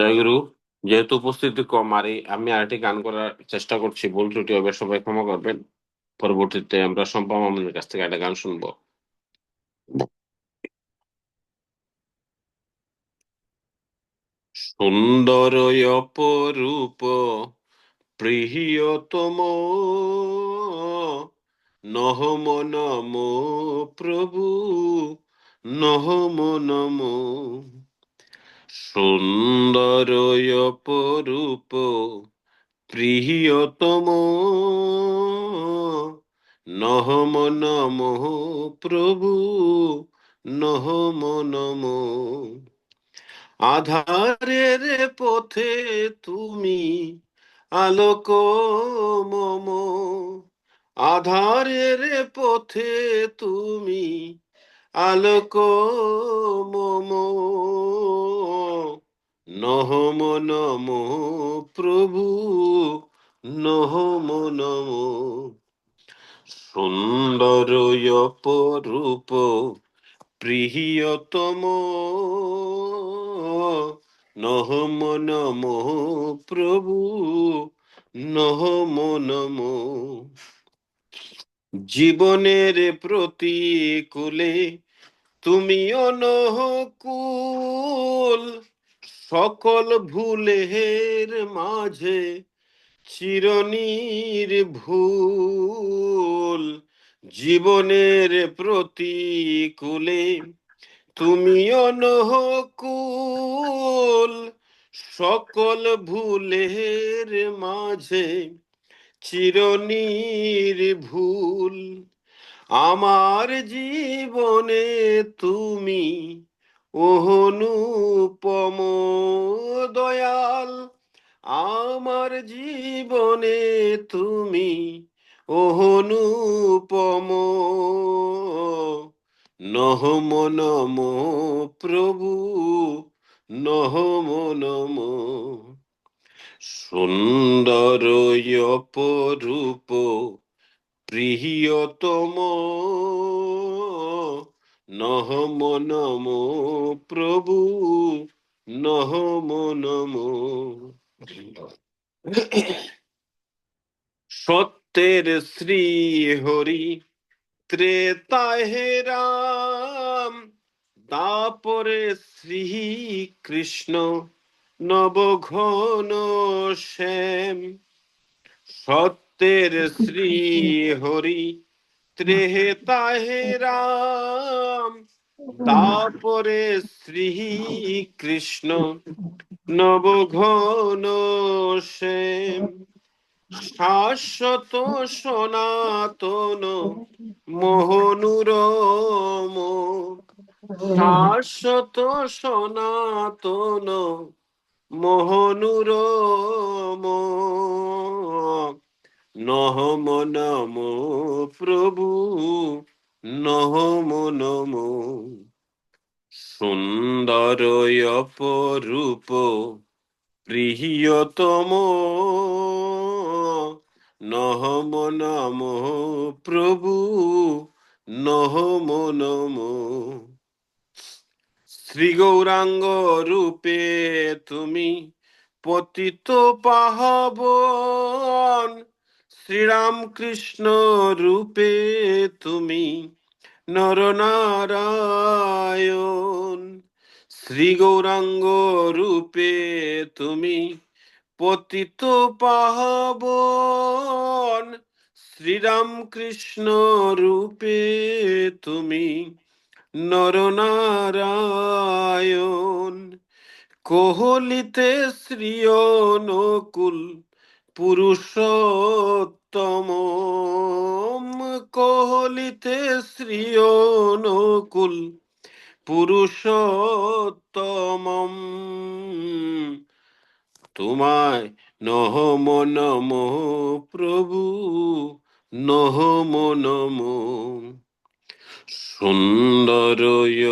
জয়গুরু যেহেতু উপস্থিতি কম, আর আমি আরেকটি গান করার চেষ্টা করছি, ভুল ত্রুটি হবে, সবাই ক্ষমা করবেন। পরবর্তীতে আমরা সম্পা মামুনের কাছ থেকে একটা গান শুনব। সুন্দর অপরূপ, প্রিয়তম নহম নম প্রভু নহম নম সুন্দর অপরূপ প্রিয়তম নহম নম প্রভু নহম নম আধারের পথে তুমি আলোক মম, আধারের পথে তুমি আলোক মম। নহম নম প্রভু নহম নম সুন্দর অপরূপ প্রিয়তম নহম নম প্রভু নহম নম জীবনের প্রতিকূলে তুমি অনহকুল সকল ভুলের মাঝে চিরনির ভুল জীবনের প্রতিকূলে তুমি অনহকুল সকল ভুলের মাঝে চিরনির ভুল আমার জীবনে তুমি অনুপম দয়াল আমার জীবনে তুমি অনুপম নহম নম প্রভু নহম নম সুন্দর অপরূপ প্রিয়তম। নহম নম প্রভু নহম নম সত্যের শ্রী হরি, ত্রেতায় হে রাম। তারপরে শ্রী কৃষ্ণ, নবঘন শ্যাম। সত্যের শ্রী হরি হে রাম। তারপরে শ্রী কৃষ্ণ নবঘন শ্যাম শাশ্বত সনাতন মোহনুরম। শাশ্বত সনাতন মোহনুরম। নহম নম প্রভু নহম নম সুন্দর অপরূপ, প্রিয়তম নহম নম প্রভু নহম নম শ্রী গৌরাঙ্গ রূপে তুমি পতিত পাহবন শ্রীরামকৃষ্ণ রূপে তুমি নরনারায়ণ। শ্রী গৌরাঙ্গ রূপে তুমি পতিত পাহবন। শ্রীরামকৃষ্ণ রূপে তুমি নরনারায়ণ। কোহলিতে শ্রী অনুকুল পুরুষোত্তম কোহলিতে শ্রী অনুকুল পুরুষোত্তমম। তোমায় নহম নম প্রভু নহম নম সুন্দর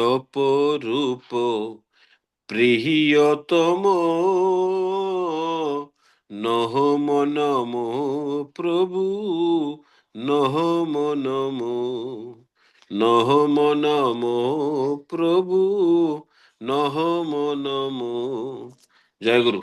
অপরূপ প্রিয়তম নহম নম প্রভু নহম নম নহম নম প্রভু নহম নম জয় গুরু